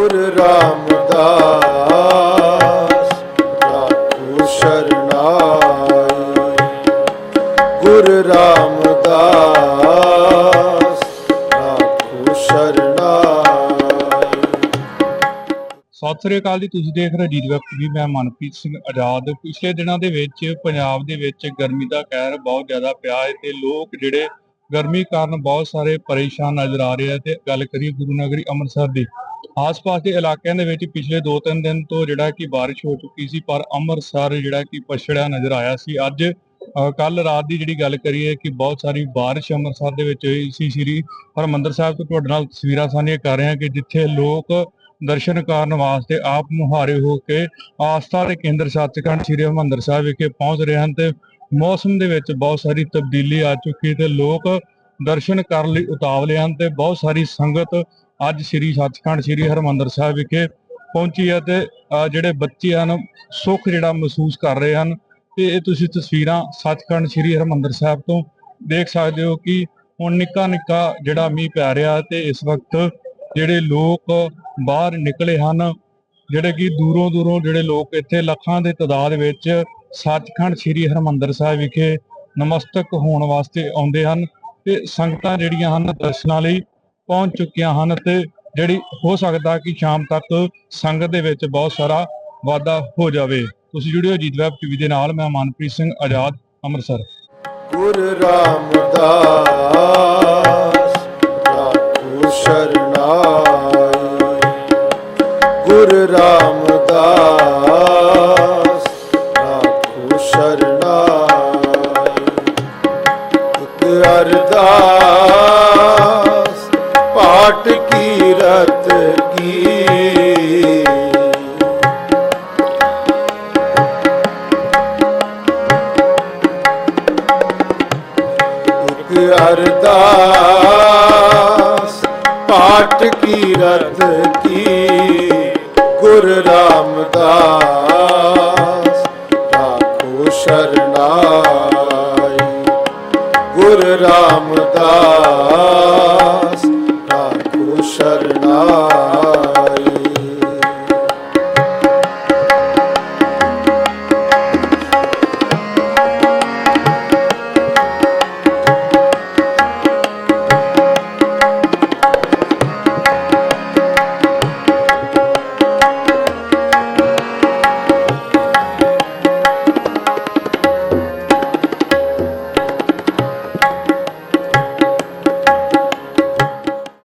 ਗੁਰ ਰਾਮਦਾਸ, ਰਾਖੂ ਸ਼ਰਨਾਈ। ਗੁਰ ਰਾਮਦਾਸ, ਰਾਖੂ ਸ਼ਰਨਾਈ। ਸਤਿ ਸ੍ਰੀ ਅਕਾਲ ਜੀ, ਤੁਸੀਂ ਦੇਖ ਰਹੇ ਜੀਤ ਵੈਬ ਟੀਵੀ ਮੈਂ ਮਨਪ੍ਰੀਤ ਸਿੰਘ ਆਜ਼ਾਦ। ਪਿਛਲੇ ਦਿਨਾਂ ਦੇ ਵਿੱਚ ਪੰਜਾਬ ਦੇ ਵਿੱਚ ਗਰਮੀ ਦਾ ਕਹਿਰ ਬਹੁਤ ਜ਼ਿਆਦਾ ਪਿਆ ਹੈ ਤੇ ਲੋਕ ਜਿਹੜੇ ਗਰਮੀ ਕਾਰਨ ਬਹੁਤ ਸਾਰੇ ਪਰੇਸ਼ਾਨ ਨਜ਼ਰ ਆ ਰਹੇ ਆ। ਤੇ ਗੱਲ ਕਰੀਏ ਗੁਰੂ ਨਗਰੀ ਅੰਮ੍ਰਿਤਸਰ ਦੀ ਆਸ-ਪਾਸ ਦੇ ਇਲਾਕਿਆਂ ਦੇ ਵਿੱਚ ਪਿਛਲੇ 2-3 ਦਿਨ ਤੋਂ ਜਿਹੜਾ ਕਿ ਬਾਰਿਸ਼ ਹੋ ਚੁੱਕੀ ਸੀ, ਪਰ ਅੰਮ੍ਰਿਤਸਰ ਜਿਹੜਾ ਕਿ ਪਛੜਿਆ ਨਜ਼ਰ ਆਇਆ ਸੀ। ਅੱਜ ਕੱਲ ਰਾਤ ਦੀ ਜਿਹੜੀ ਗੱਲ ਕਰੀਏ ਕਿ ਬਹੁਤ ਸਾਰੀ ਬਾਰਿਸ਼ ਅੰਮ੍ਰਿਤਸਰ ਦੇ ਵਿੱਚ ਹੋਈ ਸੀ, ਸ੍ਰੀ ਹਰਿਮੰਦਰ ਸਾਹਿਬ ਤੋਂ ਤੁਹਾਡੇ ਨਾਲ ਤਸਵੀਰਾਂ ਸਾਂਝੀਆਂ ਕਰ ਰਹੇ ਹਾਂ ਕਿ ਜਿੱਥੇ ਲੋਕ ਦਰਸ਼ਨ ਕਰਨ ਵਾਸਤੇ ਆਪ ਮੁਹਾਰੇ ਹੋ ਕੇ ਆਸਥਾ ਦੇ ਕੇਂਦਰ ਸੱਚਖੰਡ ਸ੍ਰੀ ਹਰਿਮੰਦਰ ਸਾਹਿਬ ਵਿਖੇ ਪਹੁੰਚ ਰਹੇ ਹਨ ਤੇ ਮੌਸਮ ਦੇ ਵਿੱਚ ਬਹੁਤ ਸਾਰੀ ਤਬਦੀਲੀ ਆ ਚੁੱਕੀ ਤੇ ਲੋਕ ਦਰਸ਼ਨ ਕਰਨ ਲਈ ਉਤਾਵਲੇ ਹਨ ਤੇ ਬਹੁਤ ਸਾਰੀ ਸੰਗਤ ਅੱਜ ਸ੍ਰੀ ਸੱਚਖੰਡ ਸ੍ਰੀ ਹਰਿਮੰਦਰ ਸਾਹਿਬ ਵਿਖੇ ਪਹੁੰਚੀ ਹੈ ਤੇ ਜਿਹੜੇ ਬੱਚੇ ਹਨ, ਸੁੱਖ ਜਿਹੜਾ ਮਹਿਸੂਸ ਕਰ ਰਹੇ ਹਨ। ਤੇ ਇਹ ਤੁਸੀਂ ਤਸਵੀਰਾਂ ਸੱਚਖੰਡ ਸ੍ਰੀ ਹਰਿਮੰਦਰ ਸਾਹਿਬ ਤੋਂ ਦੇਖ ਸਕਦੇ ਹੋ ਕਿ ਹੁਣ ਨਿੱਕਾ ਨਿੱਕਾ ਜਿਹੜਾ ਮੀਂਹ ਪੈ ਰਿਹਾ ਤੇ ਇਸ ਵਕਤ ਜਿਹੜੇ ਲੋਕ ਬਾਹਰ ਨਿਕਲੇ ਹਨ, ਜਿਹੜੇ ਕਿ ਦੂਰੋਂ ਦੂਰੋਂ ਜਿਹੜੇ ਲੋਕ ਇੱਥੇ ਲੱਖਾਂ ਦੇ ਤਾਦਾਦ ਵਿੱਚ ਸੱਚਖੰਡ ਸ੍ਰੀ ਹਰਿਮੰਦਰ ਸਾਹਿਬ ਵਿਖੇ ਨਮਸਤਕ ਹੋਣ ਵਾਸਤੇ ਆਉਂਦੇ ਹਨ। ਤੇ ਸੰਗਤਾਂ ਜਿਹੜੀਆਂ ਹਨ, ਦਰਸ਼ਨਾਂ ਲਈ ਪਹੁੰਚ ਚੁੱਕੀਆਂ ਹਨ ਤੇ ਜਿਹੜੀ ਹੋ ਸਕਦਾ ਕਿ ਸ਼ਾਮ ਤੱਕ ਸੰਗਤ ਦੇ ਵਿੱਚ ਬਹੁਤ ਸਾਰਾ ਵਾਧਾ ਹੋ ਜਾਵੇ। ਤੁਸੀਂ ਜੁੜਿਓ ਜੀਤ ਵੈਬ ਟੀਵੀ ਦੇ ਨਾਲ, ਮੈਂ ਮਨਪ੍ਰੀਤ ਸਿੰਘ ਆਜ਼ਾਦ, ਅੰਮ੍ਰਿਤਸਰ। ਗੁਰ ਰਾਮਦਾਸ, ਰਾਖੂ ਸ਼ਰਨਾਈ। ਗੁਰ ਰਾਮਦਾਸ, ਰਾਖੂ ਸ਼ਰਨਾਈ। ਇਕ ਅਰਦਾਸ ਅਰਦਾਸ। ਪਾਠ ਕੀ ਰਤ ਕੀ ਗੁਰ ਰਾਮਦਾਸ। ਰਾਖੋ ਸ਼ਰਨਾਈ ਗੁਰ ਰਾਮਦਾਸ।